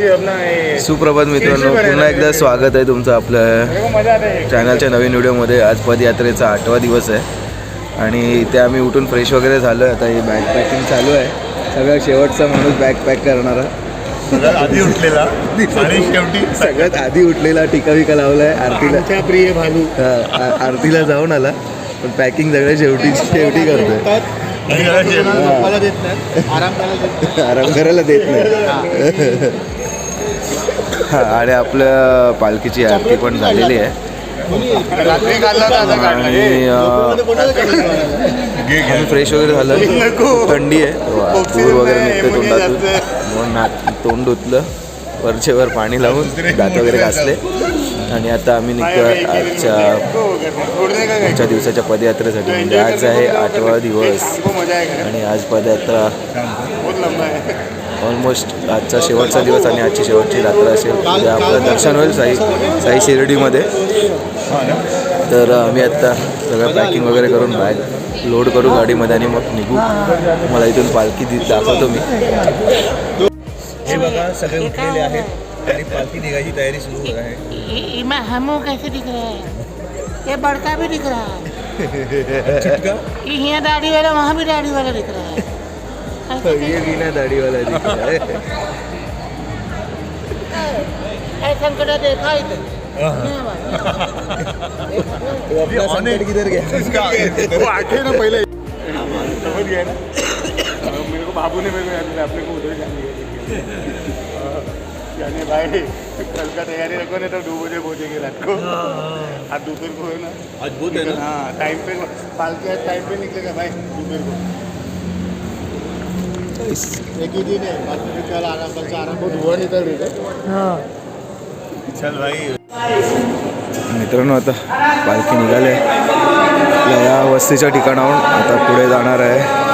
सुप्रभात मित्रांनो पुन्हा एकदा स्वागत आहे तुमचं मजा आता. है चॅनलच्या नवीन व्हिडिओमध्ये. आज पदयात्रेचा आठवा दिवस आहे. आणि इथे आम्ही उठून फ्रेश वगैरे झालो आता ही बॅग पॅकिंग चालू आहे. सगळ्यात शेवटचा माणूस बॅग पॅक करणारा सगळ्यात आधी उठलेला. आणि शेवटी. सगळ्यात आधी उठलेला टिका विका लावलाय आरतीला आमच्या प्रिय भालू. हा, आरतीला जाऊन आला. पण पॅकिंग सगळ्या शेवटी शेवटी करतोय. आराम करायला देत नाही. आणि आपल्या पालखीची आरती पण झालेली आहे. आणि फ्रेश वगैरे झालं. खूप थंडी आहे. दूर वगैरे निघते तोंडातून. म्हणून नाक तोंड धुतलं. वरचे वर पाणी लावून दात वगैरे घासले. आणि आता आम्ही निघतो आजच्या छोड़ने का आजच्या दिवसाच्या पदयात्रेसाठी. म्हणजे आज आहे आठवा दिवस. आणि आज पदयात्रा. है ऑलमोस्ट आजचा शेवटचा दिवस आणि आजची शेवटची रात्र असेल उद्या आपलं दर्शन होईल साई साई शिर्डीमध्ये. तर आम्ही आत्ता सगळं पॅकिंग वगैरे करून बॅग लोड करू गाडीमध्ये आणि मग निघू. मला इथून पालखी दि- दाखवतो मी. हे बघा सगळे उठलेले आहेत आणि पालखी निघायची तयारी सुरू आहे. इ- इमा हमू कैसे दिख रहा है. ये बड़का भी दिख रहा है यहाँ दाढ़ी वाला वहाँ भी दाढ़ी वाला दिख रहा है. ऐसे ये बिना दाढीवाला दिख रहा है. ऐसा देखा ही नहीं। नहीं भाई। तो अपना संकट किधर गया? वो आठे ना पहले। समझ गया ना? मेरे को बाबू ने मेरे को अपने को उधर जाने जाने भाई कल का तैयारी रखो नहीं तो दो बजे पहुँचेंगे रात को। आज दोपहर को है ना? आज बहुत है ना? हाँ टाइम पे पालकी आज टाइम पे निकलेगा भाई दोपहर को। मित्रांनो आता पालखी निघाले आपल्या या वस्तीच्या ठिकाणाहून आता पुढे जाणार आहे.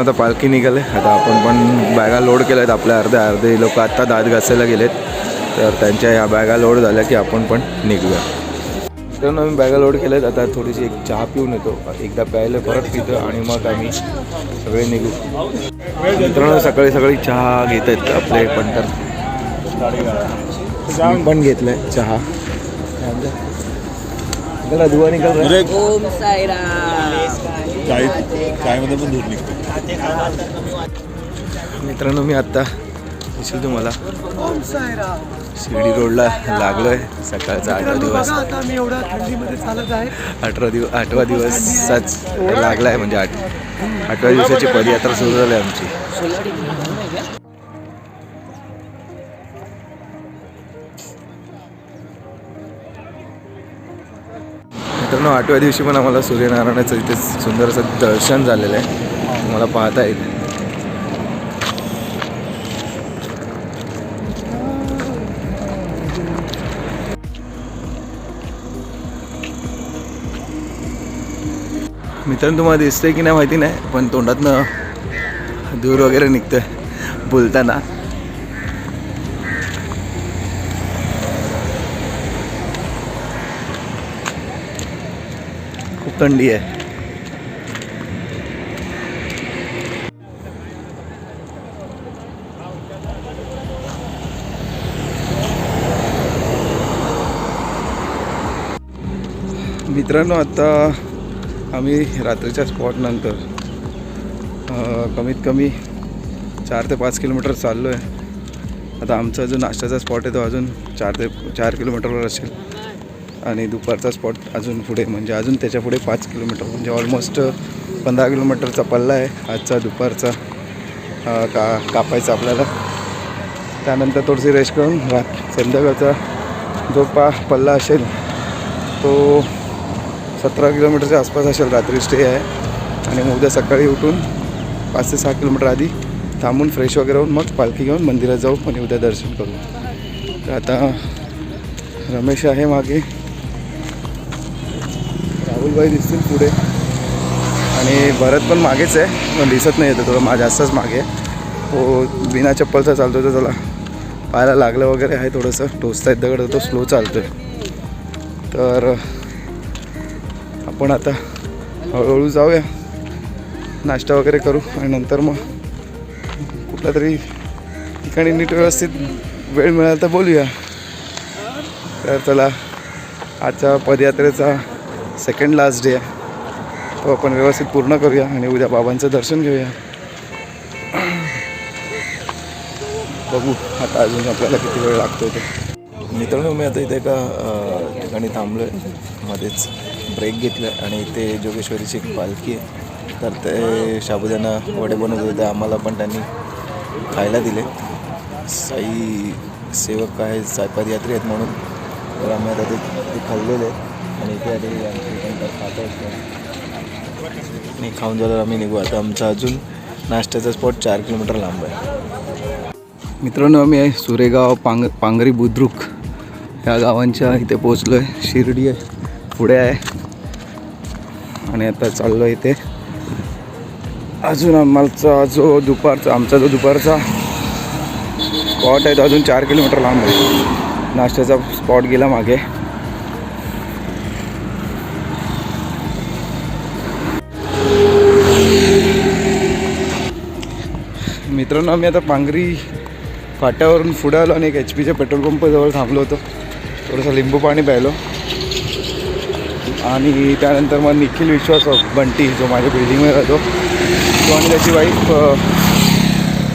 आता पालखी निघाले. आता आपण पण बॅगा लोड केल्या आहेत आपल्या अर्धे अर्धे. लोक आत्ता दात घासायला गेलेत. तर त्यांच्या ह्या बॅगा लोड झाल्या की आपण पण निघूया. मित्रांनो आम्ही बॅगा लोड केल्यात. आता थोडीशी एक चहा पिऊन येतो. एकदा प्यायला परत पितो आणि मग आम्ही सगळे निघू. मित्रांनो सकाळी सकाळी चहा घेत आहेत आपले पंटर. पण घेतलंय चहा. धुवा निघाल रे. ओम साईराम. चाय चायमध्ये पण दूध निघते. मित्रांनो मी आत्ता दिसेल तुम्हाला. शिर्डी रोडला लागलोय. सकाळचा आठवा दिवस. आहे. अठरा दिवस आठवा दिवसाच लागला आहे म्हणजे आठ आठव्या दिवसाची पदयात्रा सुरू झाली आहे आमची. मित्रांनो आठव्या दिवशी पण आम्हाला सूर्यनारायणाचं इथे सुंदर असं दर्शन झालेलं आहे. तुम्हाला पाहता येईल. मित्रांनो तुम्हाला दिसतंय की नाही माहिती नाही पण तोंडातनं धूर वगैरे निघतंय बोलताना. खूप थंडी आहे. मित्रांनो आता आम्ही रात्रीच्या स्पॉटनंतर कमीत कमी चार ते पाच किलोमीटर चाललो आहे आता आमचा जो नाश्त्याचा स्पॉट आहे तो अजून चार ते चार किलोमीटरवर असेल. आणि दुपारचा स्पॉट अजून पुढे म्हणजे अजून त्याच्या पुढे पाच किलोमीटर म्हणजे ऑलमोस्ट पंधरा किलोमीटरचा पल्ला आहे आजचा दुपारचा का कापायचा आपल्याला. त्यानंतर थोडीशी रेस्ट करून रात संध्याकाळचा जो पा पल्ला असेल तो सतरा किलोमीटरच्या आसपास असेल रात्री स्टे आहे. आणि मग उद्या सकाळी उठून पाच ते सहा किलोमीटर आधी थांबून फ्रेश वगैरे होऊन मग पालखी घेऊन मंदिरात जाऊ आणि उद्या दर्शन करू. तर आता रमेश आहे मागे. राहुलबाई दिसतील पुढे. आणि भरत पण मागेच आहे. पण दिसत नाही येतं थोडं माझ्या जास्तच मागे हो बिना चप्पलचा चालतो तर त्याला पायाला लागलं वगैरे आहे थोडंसं. टोचता येत दगड तो स्लो चालतो आहे तर आपण आता हळूहळू जाऊया. नाश्ता वगैरे करू आणि नंतर मग कुठल्या तरी ठिकाणी नीट व्यवस्थित वेळ मिळाला तर बोलूया. तर चला आजच्या पदयात्रेचा सेकंड लास्ट डे आहे. तो आपण व्यवस्थित पूर्ण करूया आणि उद्या बाबांचं दर्शन घेऊया. बघू आता अजून आपल्याला किती वेळ लागतो ते. मित्रांनो मी आता इथे एका ठिकाणी थांबलो आहे मध्येच. ब्रेक घेतला आणि इथे जोगेश्वरीची एक पालखी आहे. तर ते साबुदाणा वडे बनवत होते आम्हाला पण त्यांनी खायला दिले. साई सेवक आहे साई पदयात्री आहेत म्हणून. तर आम्ही आता ते खाल्लेले आणि इथे आधी आमची नंतर आणि खाऊन झाल्यावर आम्ही निघू. आता आमचा अजून नाश्त्याचा स्पॉट चार किलोमीटर लांब आहे. मित्रांनो आम्ही आहे सुरेगाव पांग पांगरी बुद्रुक. ह्या गावांच्या इथे पोचलो आहे शिर्डी आहे. पुढे आहे. आणि आता चाललो आहे इथे. अजून आम्हाला जो दुपारचा आमचा जो दुपारचा स्पॉट आहे तो अजून चार किलोमीटर लांब आहे. नाश्त्याचा स्पॉट गेला मागे. मित्रांनो आम्ही आता पांगरी फाट्यावरून पुढे आलो आणि एक एच पीच्या पेट्रोल पंपाजवळ थांबलो होतो. थोडंसं लिंबू पाणी प्यायलो. आणि त्यानंतर मग निखिल विश्वास बंटी जो माझ्या बिल्डिंगमध्ये राहतो. तो आणि त्याची वाईफ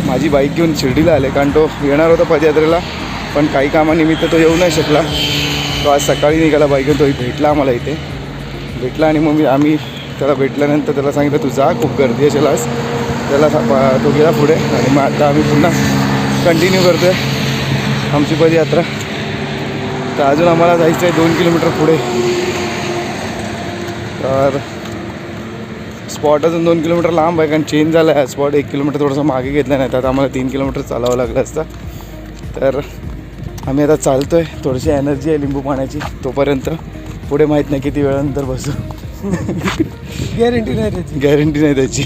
माझी बाईक घेऊन शिर्डीला आले. कारण तो येणार होता पदयात्रेला पण काही कामानिमित्त तो येऊ नाही शकला. तो आज सकाळी निघाला बाईक घेऊन. तो भेटला आम्हाला इथे. भेटला आणि मग मी आम्ही त्याला भेटल्यानंतर त्याला सांगितलं तू जा खूप गर्दी असेल आज. त्याला तो गेला पुढे आणि मग आता आम्ही पुन्हा कंटिन्यू करतो आहे आमची पदयात्रा. तर अजून आम्हाला जायचं आहे दोन किलोमीटर पुढे. तर स्पॉट अजून दोन किलोमीटर लांब आहे कारण चेंज झाला आहे. स्पॉट एक किलोमीटर थोडंसं मागे घेतलं नाही तर आता आम्हाला तीन किलोमीटर चालावं लागलं असतं. तर आम्ही आता चालतो आहे थोडीशी एनर्जी आहे लिंबू पाण्याची तोपर्यंत. पुढे माहीत नाही किती वेळानंतर बसू. गॅरंटी नाही त्याची. गॅरंटी नाही त्याची.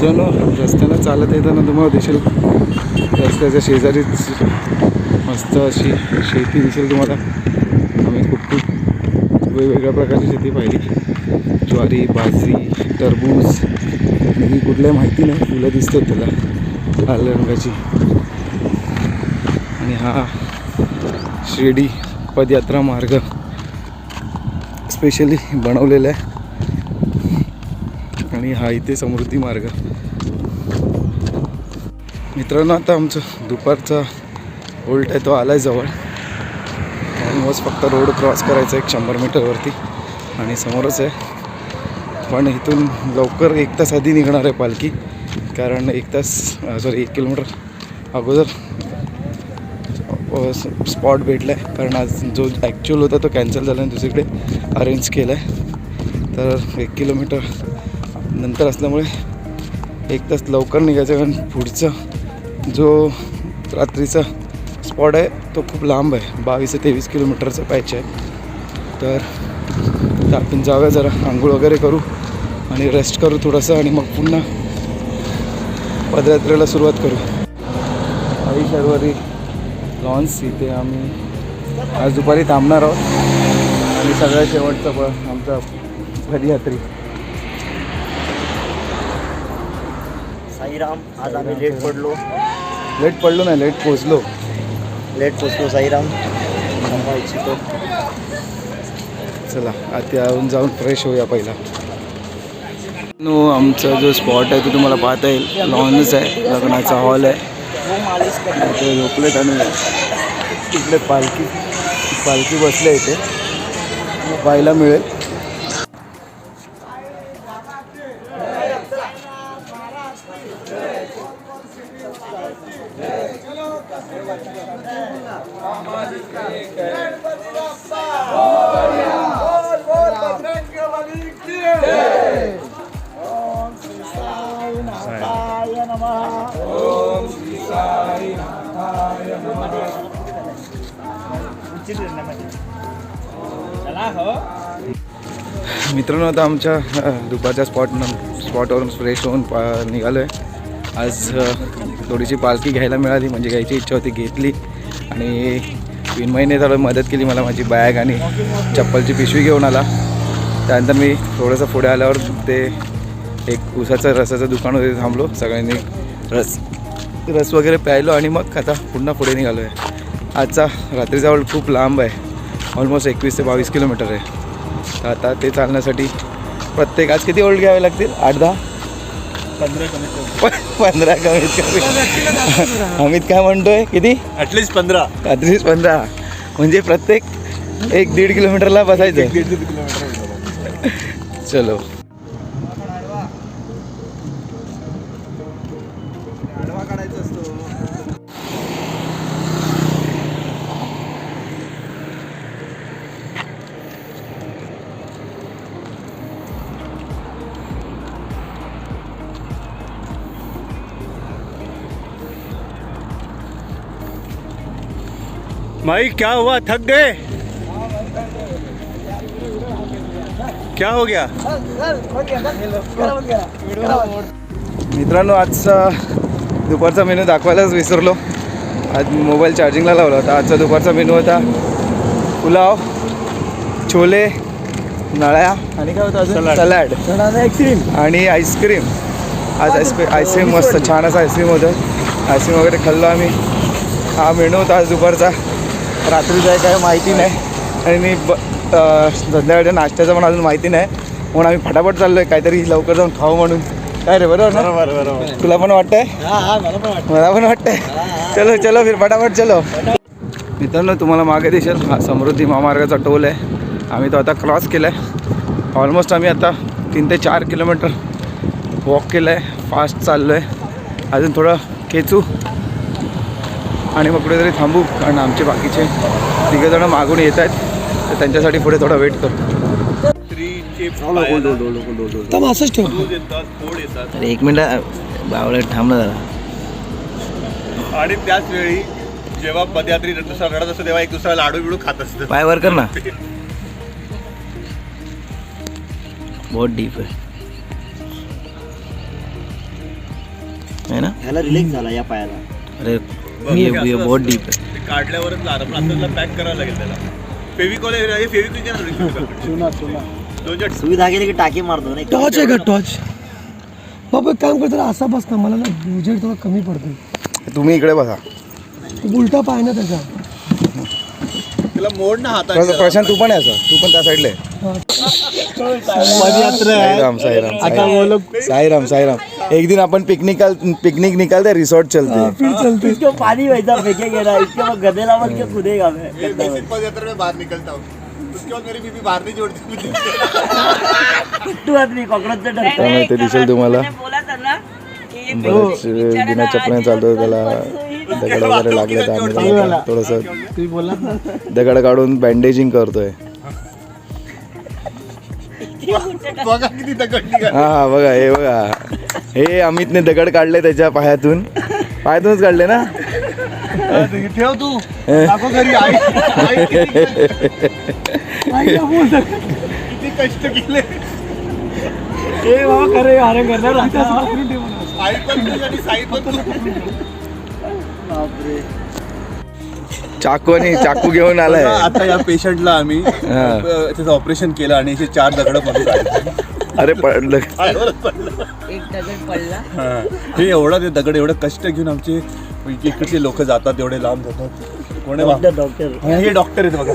जणू रस्त्यानं चालत येताना तुम्हाला दिसेल. रस्त्याच्या शेजारीच मस्त अशी शेती दिसेल तुम्हाला. वेगवेगळ्या प्रकारची शेती पाहिली. ज्वारी बाजरी टरबूज ही कुठल्याही माहिती नाही. फुलं दिसतात त्याला लाल रंगाची. आणि हा शिर्डी पदयात्रा मार्ग स्पेशली बनवलेला आहे. आणि हा इथे समृद्धी मार्ग. मित्रांनो आता आमचं दुपारचा होल्ट आहे तो आला आहे जवळ. ऑलमोस्ट फक्त रोड क्रॉस करायचा एक शंभर मीटरवरती. आणि समोरच आहे. पण इथून लवकर एक तास आधी निघणार आहे पालखी. कारण एक तास सॉरी एक किलोमीटर अगोदर स्पॉट भेटला आहे कारण आज जो ॲक्च्युअल होता तो कॅन्सल झाला आणि दुसरीकडे अरेंज केला आहे तर एक किलोमीटर नंतर असल्यामुळे एक तास लवकर निघायचं कारण पुढचं जो रात्रीचा स्पॉट आहे तो खूप लांब आहे. बावीस ते तेवीस किलोमीटरचा पॅच आहे. तर आपण जाऊया जरा आंघोळ वगैरे करू आणि रेस्ट करू थोडंसं आणि मग पुन्हा पदयात्रेला सुरुवात करू. आई शर्वरी लॉन्स इथे आम्ही आज दुपारी थांबणार आहोत. आणि सगळ्यात शेवटचा प आमचा पदयात्री. साईराम आज आम्ही लेट पडलो. लेट पडलो नाही लेट पोचलो लेट पोचलो साईराम. थांबा इच्छितो चला आता येऊन जाऊन फ्रेश होऊया पहिला. नो आमचा जो स्पॉट आहे तो तुम्हाला पाहता येईल. लॉनच आहे लग्नाचा हॉल आहे. झोपलेत आणि तिकडे पालखी पालखी बसल्या इथे. पाहायला मिळेल. आता आमच्या दुपारच्या स्पॉट स्पॉटवरून फ्रेश होऊन पा निघालो आहे आज थोडीशी पालखी घ्यायला मिळाली म्हणजे घ्यायची इच्छा होती घेतली. आणि विनमयने थोडं मदत केली मला माझी बॅग आणि चप्पलची पिशवी घेऊन आला. त्यानंतर मी थोडंसं पुढे आल्यावर ते एक उसाचं रसाचं दुकान होते थांबलो. सगळ्यांनी रस रस वगैरे प्यायलो आणि मग आता पुन्हा पुढे निघालो आहे आजचा रात्रीचा वेळ खूप लांब आहे. ऑलमोस्ट एकवीस ते बावीस किलोमीटर आहे. तर आता ते चालण्यासाठी प्रत्येक आज किती ओल्ड घ्यावे लागतील? आठ दहा? पंधरा कमीत पंधरा कमीत कमी. अमित काय म्हणतोय? किती? ॲटलिस्ट पंधरा. रात्रीच पंधरा. म्हणजे प्रत्येक एक दीड किलोमीटरला बसायचं. चलो. भाई क्या हुआ? थक गए? क्या हो गया? मित्रांनो आजचा दुपारचा मेनू दाखवायलाच विसरलो. आज मोबाईल चार्जिंगला लावला होता. आजचा दुपारचा मेनू होता पुलाव छोले नळ्या आणि काय होतं अजून? सलाड आणि आईस्क्रीम आज आईस्क्रीम आईस्क्रीम मस्त छान असं आईस्क्रीम होतं. आईस्क्रीम वगैरे खाल्लो आम्ही. हा मेनू होता आज दुपारचा. रात्रीचा आहे काय माहिती नाही. आणि मी ब संध्याकाळच्या नाश्त्याचं पण अजून माहिती नाही. म्हणून आम्ही फटाफट चाललो आहे काहीतरी लवकर जाऊन खाऊ म्हणून. काय रे बरोबर ना? बरोबर बरोबर. तुला पण वाटतंय? मला पण वाटतंय. चलो चलो फिर फटाफट चलो. मित्रांनो तुम्हाला मागे दिसेल हा समृद्धी महामार्गाचा टोल आहे. आम्ही तो आता क्रॉस केला आहे ऑलमोस्ट आम्ही आता तीन ते चार किलोमीटर वॉक केलं आहे फास्ट चाललो आहे अजून थोडं खेचू. आणि मग कुठेतरी थांबू कारण आमचे बाकीचे तिघंजणं मागून येत आहेत. तर त्यांच्यासाठी पुढे थोडा वेट करतो असंच ठेव. अरे एक मिनिट बावळे थांब ना जरा. आणि त्याच वेळी जेव्हा पदयात्री दुसरा रडत असतो तेव्हा एक दुसरा लाडू बिडू खात असतं. पाय वर कर ना. बहुत डीप है है ना? ह्याला रिलॅक्स झाला या पायाला. अरे ये ये बहुत डीप है ते काढल्यावरच पण आता पॅक करावं लागेल त्याला. फेविकॉल दोन चार सुविधा गेली की टाकी मारतो नाही टॉर्च आहे का टॉर्च बाबा एक काम करतो असा बस ना मला ना उजेड थोडा कमी पडतो तुम्ही इकडे बघा उलटा पाय ना त्याचा. त्याला मोड ना हातात प्रशांत तू पण आहे असं तू पण त्या साईडला. साईराम साईराम साईराम. साईराम एक दिन अपन पिकनिक पिकनिक निकालते रिसोर्ट चलते. इसको पानी वैसा फेंके गेला इसके बाद गदेला बन के कूदेगा मैं। मैं बेसिक पदयात्रा में बाहर निकलता हूँ। उसके बाद मेरी बीबी बाहर नहीं जोड़ती मुझे। कुट्टू आदमी कॉकरोच से डरता त्यामुळे ते दिसेल तुम्हाला. बिना चालतो त्याला. दगड वगैरे लागले तर आम्ही थोडंसं दगड काढून बँडेजिंग करतोय. हा हा बघा हे बघा. हे अमितने दगड काढले त्याच्या पायातून. पायातूनच काढले ना? ठेव तू. कष्ट केले. ए बाबा करे अरे करणार. आई पण साई पण तू चाकू आणि चाकू घेऊन आलाय आता या पेशंटला आम्ही हा. त्याचं ऑपरेशन केलं आणि असे चार दगडमध्ये काढले अरे पडलं पायावरच पडलं. हा. हे एवढा ते दगड एवढं कष्ट घेऊन आमचे इकडचे लोक जातात एवढे लांब जातात. कोणी डॉक्टर डॉक्टर. हे डॉक्टर आहेत बघा.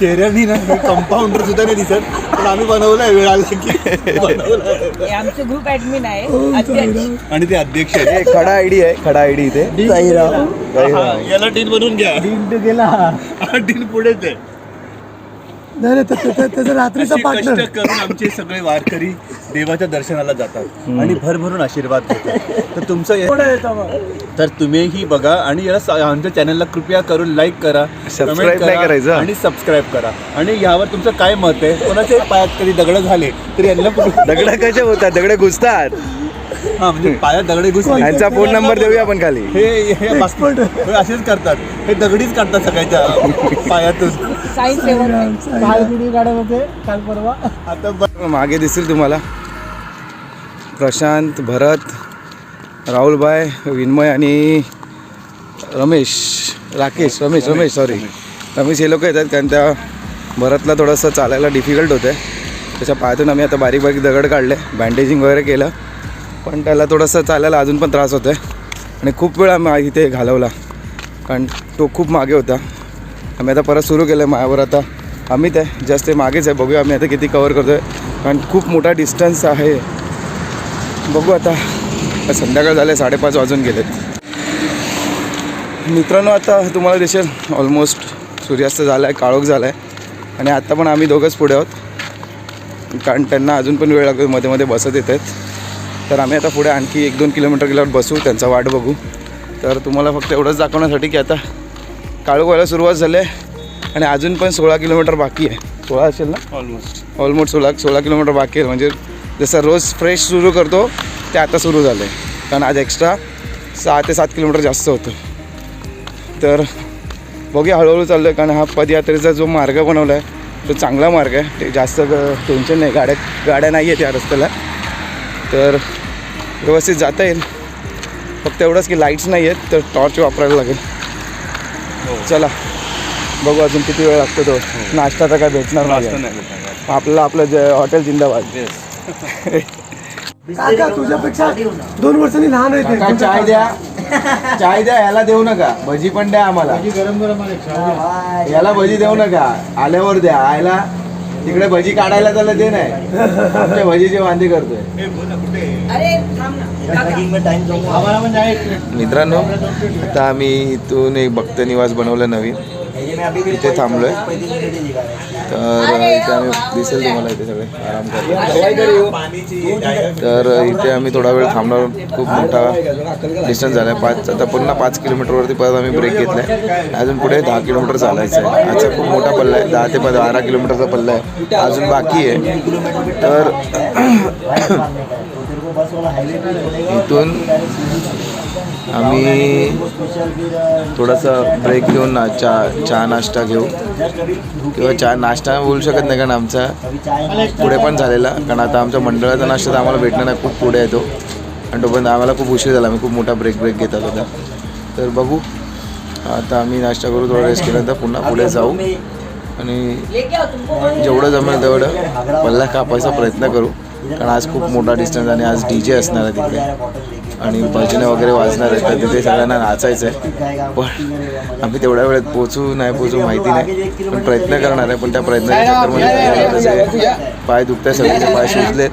चेहऱ्यानी ना कंपाऊंडर सुद्धा नाही दिसत. पण आम्ही बनवलंय वेळ आला की बनवलंय. हे आमचं ग्रुप ऍडमिन आहे. अध्यक्ष. आणि ते अध्यक्ष आहेत. हे खडा आयडी आहे खडा आयडी इथे. हा, याला डीन बनवून घ्या. गेला. हा, डीन पुढेच आहे. नाही नाही, त्याचा रात्रीचा पार्टनर कष्ट करून आमचे सगळे वारकरी देवाच्या दर्शनाला जातात आणि भरभरून आशीर्वाद घेतात तर तुमचं हे- तर तुम्हीही बघा आणि याला सा- आमच्या चॅनलला कृपया करून लाईक करा Subscribe comment नाही करायचं. आणि सबस्क्राईब करा. आणि यावर तुमचं काय मत आहे? कोणाचे पायात कधी दगड झाले तरी यांना दगड कसे होतात? दगड घुसतात. हा म्हणजे पायात दगडे घुसले. यांचा फोन नंबर देऊया आपण खाली. हे हे हे असेच करतात. हे दगडीच काढतात सगळ्याच्या पायातून. साई सेवन आता ब- मागे दिसतील तुम्हाला. प्रशांत भरत राहुलबाय विन्मय आणि रमेश राकेश रमेश रमेश सॉरी रमेश. हे लोक येतात कारण त्या भरतला थोडंसं चालायला डिफिकल्ट होतं आहे त्याच्या पायातून आम्ही आता बारीक बारीक दगड काढले. बँडेजिंग वगैरे केलं. पण त्याला थोडंसं चालायला अजून पण त्रास होतो आहे आणि खूप वेळा आम्ही इथे घालवला. कारण तो खूप मागे होता. आम्ही आता परत सुरू केलं आहे मायावर आता. अमित आहे जस्ट ते मागेच आहे. बघूया आम्ही आता किती कवर करतो आहे कारण खूप मोठा डिस्टन्स आहे. बघू आता. संध्याकाळ झाले साडेपाच वाजून गेलेत. मित्रांनो आता तुम्हाला दिसेल ऑलमोस्ट सूर्यास्त झाला आहे काळोख झाला आहे आणि आत्ता पण आम्ही दोघंच पुढे आहोत. कारण त्यांना अजून पण वेळ लागतो मध्ये मध्ये बसत येत आहेत तर आम्ही आता पुढे आणखी एक दोन किलोमीटर गेल्यावर बसू त्यांचा वाट बघू. तर तुम्हाला फक्त एवढंच दाखवण्यासाठी की आता काळोख व्हायला सुरुवात झाली आहे आणि अजून पण सोळा किलोमीटर बाकी आहे. सोळा असेल ना? ऑलमोस्ट ऑलमोस्ट सोळा सोळा किलोमीटर बाकी आहे. म्हणजे जसं रोज फ्रेश सुरू करतो ते आता सुरू झालं आहे कारण आज एक्स्ट्रा सहा ते सात किलोमीटर जास्त होतं. तर बघूया हळूहळू चाललो आहे कारण हा पदयात्रेचा जो मार्ग बनवला आहे तो चांगला मार्ग आहे. ते जास्त टेन्शन नाही. गाड्या गाड्या नाही आहेत या रस्त्याला. तर व्यवस्थित जाता येईल. फक्त एवढंच की लाईट्स नाही आहेत तर टॉर्च वापरायला लागेल. चला बघू अजून किती वेळ लागतो तो. नाश्ता तर काय भेटणार नाही. भेटणार. आपलं आपलं जे हॉटेल जिंदाबाद. काका तुझ्यापेक्षा दोन वर्षांनी लहान आहे चाय द्या. चाय द्या याला देऊ नका. भजी पण द्या आम्हाला. याला भजी देऊ नका. आल्यावर द्या. आयला तिकडे भजी काढायला त्याला ते नाही. आमच्या भजीचे वांदे करतोय. अरे थांब ना. काका. मित्रांनो आता आम्ही इथून एक भक्त निवास बनवलं नवीन. इथे थांबलोय. तर इथे आम्ही दिसेल तुम्हाला इथे सगळे. आराम करतो तर इथे आम्ही थोडा वेळ थांबणार. खूप मोठा डिस्टन्स झाला आहे पाच आता पुन्हा पाच किलोमीटरवरती परत आम्ही ब्रेक घेतला आहे अजून पुढे दहा किलोमीटर चालायचं आहे. आजचा खूप मोठा पल्ला आहे. दहा ते बारा किलोमीटरचा पल्ला आहे. अजून बाकी आहे. तर इथून आम्ही थोडासा ब्रेक घेऊन ना चहा चहा नाश्ता घेऊ. किंवा चहा नाश्ता बोलू शकत नाही कारण आमचा पुढे पण झालेला. कारण आता आमच्या मंडळाचा नाश्ता तर आम्हाला भेटणार नाही खूप पुढे येतो आणि तोपर्यंत आम्हाला खूप उशीर झाला आम्ही खूप मोठा ब्रेक ब्रेक घेतात होता तर बघू. आता आम्ही नाश्ता करू थोडा रेस्ट केल्यानंतर पुन्हा पुढे जाऊ. आणि जेवढं जमेल तेवढं पल्ला कापायचा प्रयत्न करू. कारण आज खूप मोठा डिस्टन्स आणि आज डी जे असणार आहे तिकडे. आणि भजने वगैरे वाजणार आहेत तर तिथे सगळ्यांना नाचायचं आहे पण आम्ही तेवढ्या वेळेत पोचू नाही पोचू माहिती नाही. पण प्रयत्न करणार आहे पण त्या प्रयत्नाच्या चक्करमध्ये सगळ्यांना त्याचे पाय दुखत आहे सगळ्यांचे पाय सुजलेत.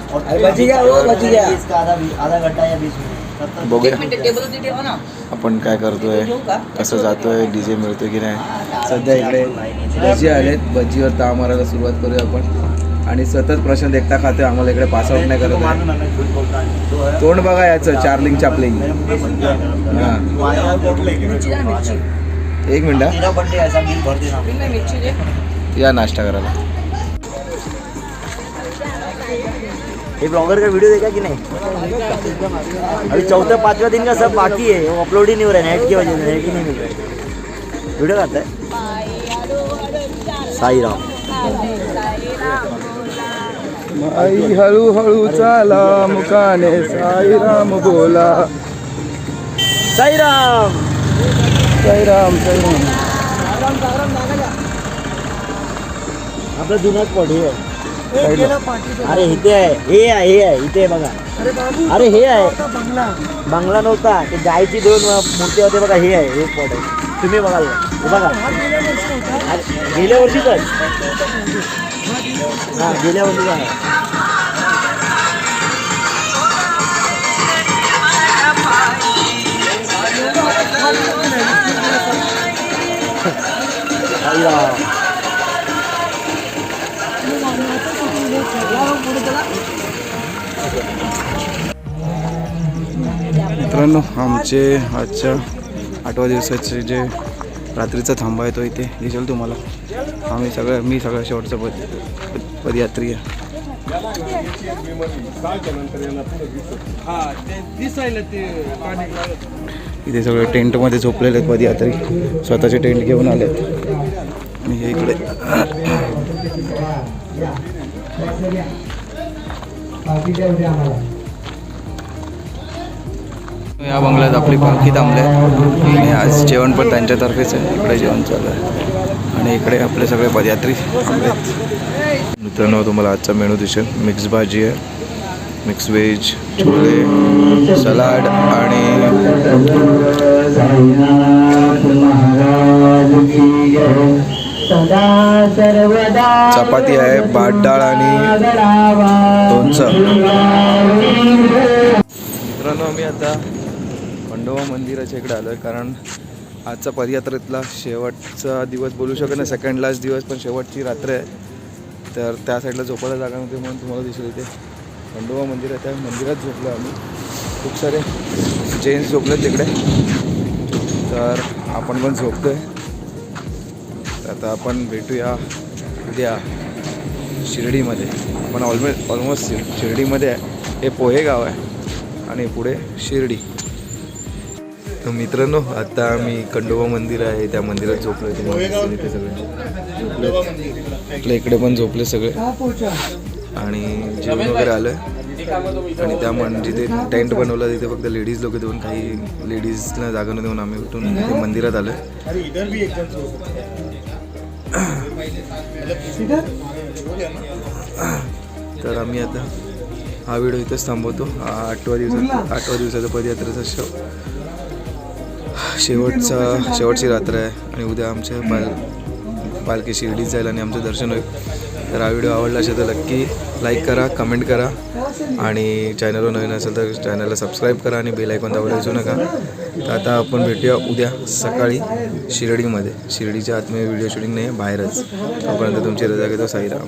बघूया. आपण काय करतोय कसं जातोय डी जे मिळतोय की नाही? सध्या इकडे भजी आलेत. भजीवर ताव मारायला सुरुवात करूया आपण. आणि सतत प्रशांत एकटा खातोय आम्हाला इकडे पास आउट नाही करत आहे. तोंड बघा याचं चार्लिंग चापलिंग हां. एक मिनिट हा. या नाश्ता करायला. ये ब्लॉगर का वीडियो देखा कि नहीं? अभी चौथा पांचवा दिन का सब बाकी है वो अपलोड ही नहीं हो रहा है नेट की वजह से नेट ही नहीं मिल रहा है. वीडियो करता है? साई राम। आई हळूहळू चाला मुकाने साईराम बोला. साई राम साईराम साईराम. आपलं जुना स्पॉट हे आहे अरे इथे आहे. हे आहे हे आहे. इथे आहे बघा. अरे हे आहे. बंगला. नव्हता. ते गायची दोन मूर्ती होते बघा. हे आहे हे स्पॉट आहे तुम्ही बघाल. हे बघा. अरे, गेल्या वर्षीच हां गेल्या वर्षी आहे मित्रांनो आमचे आजच्या आठव्या दिवसाचे जे रात्रीचा थांबा आहे तो इथे दिसेल तुम्हाला. आम्ही सगळं मी सगळ्या शेवटचं पद पदयात्री आहे. इथे सगळे टेंटमध्ये झोपलेले आहेत पदयात्री. स्वतःचे टेंट घेऊन आलेत आणि हे इकडे. या बंगल्यात आपली पालखी थांबली आहे. आणि आज जेवण पण त्यांच्यातर्फेच आहे. इकडे जेवण चालू आहे. आणि इकडे आपले सगळे पदयात्री थांबलेत मित्रांनो तुम्हाला आजचा मेनू दिसेल. मिक्स भाजी आहे. मिक्स व्हेज छोले सलाड आणि चपाती आहे भात डाळ आणि लोणचं मित्रांनो आम्ही आता खंडोबा मंदिराच्या इकडे आलो आहे कारण आजचा पदयात्रेतला शेवटचा दिवस बोलू शकत नाही. सेकंड लास्ट दिवस पण शेवटची रात्र आहे. तर त्या साईडला झोपायला जागा नव्हती म्हणून तुम्हाला दिसत येते खंडोबा मंदिर आहे त्या मंदिरात झोपलो आम्ही. खूप सारे जेंट्स झोपले तिकडे. तर आपण पण झोपतो तर आता आपण भेटूया उद्या शिर्डीमध्ये. आपण ऑलमे ऑलमोस्ट शिर्डीमध्ये आहे. हे पोहे गाव आहे आणि पुढे शिर्डी. मित्रांनो आता आम्ही खंडोबा मंदिर आहे त्या मंदिरात झोपलो आहे इथे सगळे. आपल्या इकडे पण झोपले सगळे. आणि जेवण वगैरे आलं आणि त्या मन जिथे टेंट बनवला तिथे फक्त लेडीज लोक देऊन काही लेडीजला जागा न देऊन आम्ही उठून मंदिरात आलो तर आम्ही आता हा व्हिडिओ इथेच थांबवतो. हा आठवा दिवसाचा आठवा दिवसाचा पदयात्रेचा शो शेवटचा शेवटची रात्र आहे आणि उद्या आमच्या पाल पालखी शिर्डीत जाईल आणि आमचं दर्शन होईल. तर हा व्हिडिओ आवडला असेल तर नक्की लाईक करा कमेंट करा आणि चॅनलवर नवीन असेल तर चॅनलला सबस्क्राईब करा आणि बेल ऐकून दाबायला विसरू नका. तर आता आपण भेटूया उद्या सकाळी शिर्डीमध्ये. शिर्डीच्या आतमध्ये व्हिडिओ शूटिंग नाही बाहेरच. तोपर्यंत तुमची रजा घेतो. साईराम